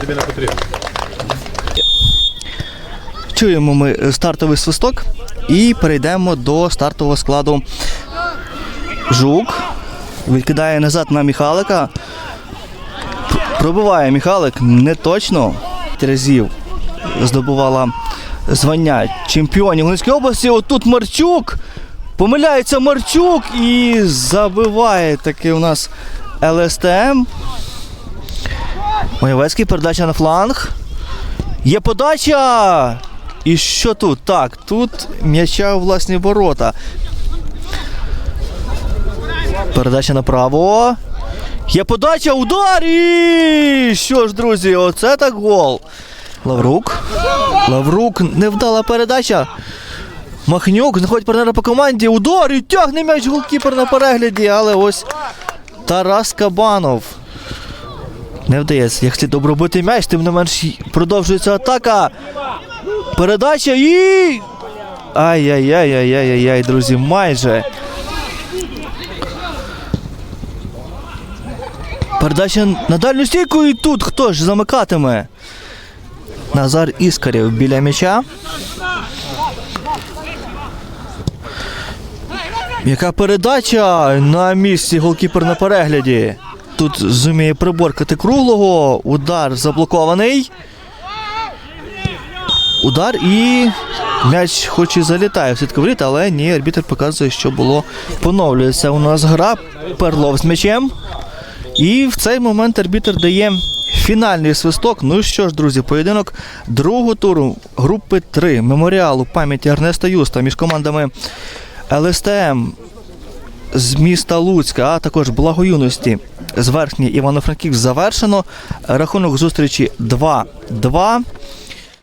Тобі не потрібно. Чуємо ми стартовий свисток і перейдемо до стартового складу. Жук відкидає назад на Міхалика. Пробиває Міхалик не точно. Разів здобувала звання чемпіонів Волинської області. Отут Марчук. Помиляється Марчук і забиває таки у нас ЛСТМ. Моєвецький передача на фланг. Є подача! І що тут? Так, тут м'яча у власні ворота. Передача направо. Є подача, удар! І що ж, друзі, оце так гол. Лаврук. Лаврук, невдала передача. Махнюк знаходить партнера по команді. Удар і тягне м'яч голкіпер на перегляді, але ось Тарас Кабанов. Не вдається, як слід обробити м'яч, тим не менш продовжується атака. Передача і. Ай-яй-яй-яй-яй-яй, друзі, майже. Передача на дальню стійку і тут хто ж замикатиме? Назар Іскарєв біля м'яча. Яка передача на місці голкіпер на перегляді. Тут зуміє приборкати круглого. Удар заблокований. Удар і м'яч хоч і залітає в сітку але ні, арбітр показує, що було. Поновлюється у нас гра. Перлов з м'ячем. І в цей момент арбітр дає фінальний свисток. Ну що ж, друзі, поєдинок другого туру групи 3 меморіалу пам'яті Ернеста Юста між командами ЛСТМ з міста Луцька, а також благоюності з верхньої Івано-Франківськ завершено. Рахунок зустрічі 2-2.